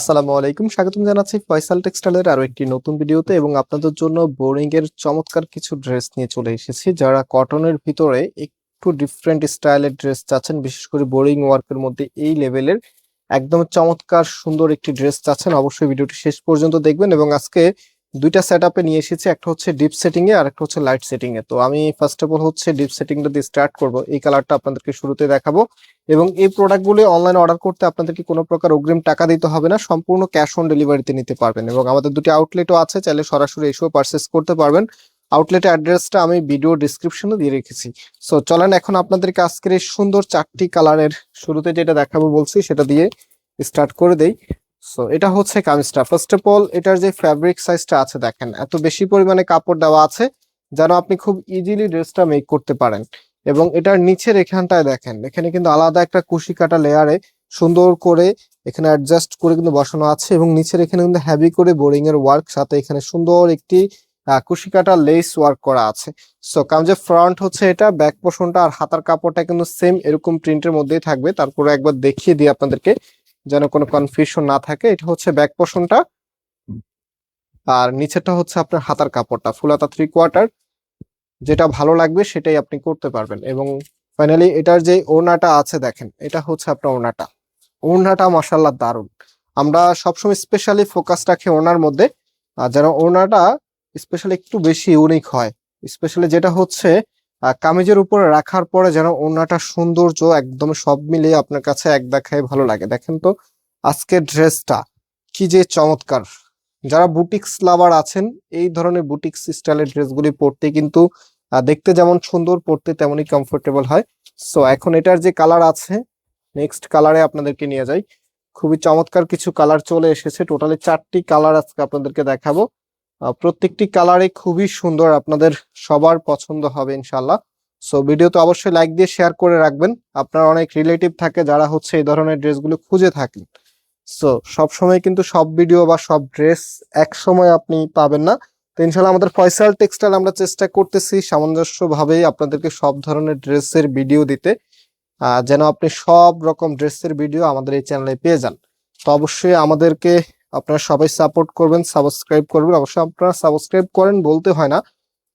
আসসালামু আলাইকুম। স্বাগতম জানাচ্ছি ফয়সাল টেক্সটাইলের আরও একটি নতুন ভিডিওতে এবং আপনাদের জন্য বোরিং এর চমৎকার কিছু ড্রেস নিয়ে চলে এসেছি। যারা কটনের ভিতরে একটু ডিফারেন্ট স্টাইলের ড্রেস চাচ্ছেন, বিশেষ করে বোরিং ওয়ার্কের মধ্যে এই লেভেলের একদম চমৎকার সুন্দর একটি ড্রেস চাচ্ছেন, অবশ্যই ভিডিওটি শেষ পর্যন্ত দেখবেন এবং আজকে দুইটা সেট আপে নিয়ে এসেছি, একটা হচ্ছে ডিপ সেটিং এ আর একটা হচ্ছে লাইট সেটিং এ তো আমি ফার্স্ট অফ অল হচ্ছে ডিপ সেটিংটা দিয়ে স্টার্ট করব। এই কালারটা আপনাদেরকে শুরুতে দেখাবো। এবং এই প্রোডাক্টগুলো অনলাইন অর্ডার করতে আপনাদেরকে কোনো প্রকার অগ্রিম টাকা দিতে হবে না, সম্পূর্ণ ক্যাশ অন ডেলিভারিতে নিতে পারবেন। এবং আমাদের দুটি আউটলেটও আছে, চাইলে সরাসরি এসেও পারচেস করতে পারবেন। আউটলেটের অ্যাড্রেসটা আমি ভিডিও ডিসক্রিপশনে দিয়ে রেখেছি। সো চলেন এখন আপনাদেরকে আজকের এই সুন্দর চারটি কালারের শুরুতে যেটা দেখাবো বলছি, সেটা দিয়ে স্টার্ট করে দেই। সো এটা হচ্ছে কামিজটা ফার্স্ট অফ অল এটার যে ফ্যাব্রিক সাইজটা আছে দেখেন, এত বেশি পরিমাণে কাপড় দেওয়া আছে যেন আপনি খুব ইজিলি ড্রেসটা মেক করতে পারেন। এবং এটার নিচের এখানটায় দেখেন, এখানে কিন্তু আলাদা একটা কুশি কাটা লেয়ারে সুন্দর করে এখানে অ্যাডজাস্ট করে কিন্তু বসানো আছে এবং নিচের এখানে কিন্তু হ্যাভি করে বোরিং এর ওয়ার্ক সাথে এখানে সুন্দর একটি কুশি কাটা লেস ওয়ার্ক করা আছে। সো কামজে ফ্রন্ট হচ্ছে এটা ব্যাক পোর্শনটা আর হাতার কাপড়টা কিন্তু সেম এরকম প্রিন্টের মধ্যেই থাকবে। তারপরে একবার দেখিয়ে দিই আপনাদেরকে। যেন কোনো কনফিউশন না থাকে, এটা হচ্ছে ব্যাক পোর্শনটা আর নিচেরটা হচ্ছে আপনার হাতার কাপড়টা ফুল হাতা থ্রি কোয়ার্টার যেটা ভালো লাগবে সেটাই আপনি করতে পারবেন। এবং ফাইনালি এটার যে ওড়নাটা আছে দেখেন, এটা হচ্ছে আপনার ওড়নাটা। ওড়নাটা মাসাল্লাহ দারুণ। আমরা সবসময় স্পেশালি ফোকাস রাখি ওড়নার মধ্যে। আর যেন ওড়নাটা স্পেশালি একটু বেশি ইউনিক হয়। স্পেশালি যেটা হচ্ছে কামিজের উপরে রাখার পরে যেন ওড়নাটা সৌন্দর্য একদম সব মিলিয়ে আপনার কাছে এক দেখায় ভালো লাগে। দেখেন তো, আজকের ড্রেসটা কি যে চমৎকার। যারা বুটিক্স লাভার আছেন, এই ধরনের বুটিক্স স্টাইলের ড্রেসগুলি পরতে কিন্তু দেখতে যেমন সুন্দর পড়তে তেমনই কমফোর্টেবল হয়। সো এখন এটার যে কালার আছে নেক্সট কালারে আপনাদেরকে নিয়ে যাই। খুবই চমৎকার কিছু কালার চলে এসেছে। টোটালি চারটি কালার আজকে আপনাদেরকে দেখাবো। প্রত্যেকটি কালারে খুবই সুন্দর আপনাদের সবার পছন্দ হবে ইনশাল্লাহ সো ভিডিওতে অবশ্যই লাইক দিয়ে শেয়ার করে রাখবেন। আপনার অনেক রিলেটিভ থাকে যারা হচ্ছে এই ধরনের ড্রেসগুলো খুঁজে থাকেন। সো সবসময় কিন্তু সব ভিডিও বা সব ড্রেস এক সময় আপনি পাবেন না। তো ইনশাল্লাহ আমাদের ফয়সাল টেক্সটাইল আমরা চেষ্টা করতেছি সামঞ্জস্যভাবেই আপনাদেরকে সব ধরনের ড্রেসের ভিডিও দিতে। যেন আপনি সব রকম ড্রেসের ভিডিও আমাদের এই চ্যানেলে পেয়ে যান। তো অবশ্যই আমাদেরকে আপনারা সবাই সাপোর্ট করবেন সাবস্ক্রাইব করবেন। অবশ্যই আপনারা সাবস্ক্রাইব করেন বলতে হয় না,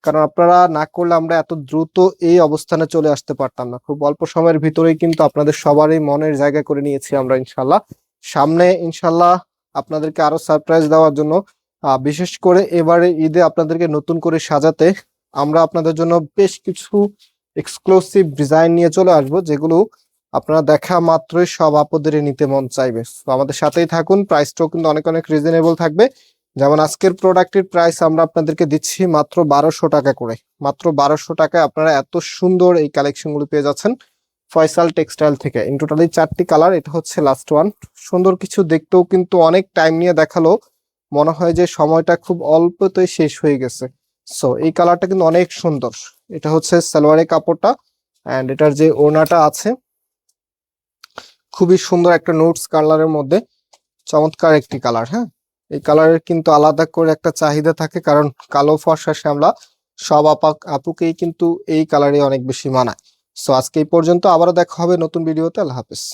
কারণ আপনারা না করলে আমরা এত দ্রুত এই অবস্থানে চলে আসতে পারতাম না। খুব অল্প সময়ের ভিতরেই কিন্তু আপনাদের সবারই মনের জায়গা করে নিয়েছি আমরা ইনশাল্লাহ সামনে ইনশাল্লাহ আপনাদেরকে আরও সারপ্রাইজ দেওয়ার জন্য বিশেষ করে এবারে ঈদে আপনাদেরকে নতুন করে সাজাতে আমরা আপনাদের জন্য বেশ কিছু এক্সক্লুসিভ ডিজাইন নিয়ে চলে আসব, যেগুলো আপনারা দেখা মাত্রই সব আপদের নিতে মন চাইবে। তো আমাদের সাথেই থাকুন প্রাইসটাও কিন্তু অনেক অনেক রিজনেবল থাকবে। যেমন আজকের প্রোডাক্টের প্রাইস আমরা আপনাদেরকে দিচ্ছি মাত্র বারোশো টাকা করে। মাত্র বারোশো টাকায় আপনারা এত সুন্দর এই কালেকশনগুলো পেয়ে যাচ্ছেন ফয়সাল টেক্সটাইল থেকে। ইন টোটালি চারটি কালার এটা হচ্ছে লাস্ট ওয়ান সুন্দর কিছু দেখতেও কিন্তু অনেক টাইম নিয়ে দেখাল। মনে হয় যে সময়টা খুব অল্পতেই শেষ হয়ে গেছে। সো এই কালারটা কিন্তু অনেক সুন্দর। এটা হচ্ছে সালোয়ারের কাপড়টা অ্যান্ড এটার যে ওড়নাটা আছে খুবই সুন্দর একটা নোটস কালারের মধ্যে চমৎকার একটি কালার হ্যাঁ? এই কালারের কিন্তু আলাদা করে একটা চাহিদা থাকে কারণ কালো ফর্সা শ্যামলা সব আপাক আপুকেই কিন্তু এই কালারে অনেক বেশি মানায়। সো আজকে এই পর্যন্ত আবারও দেখা হবে নতুন ভিডিওতে আল্লাহ হাফেজ।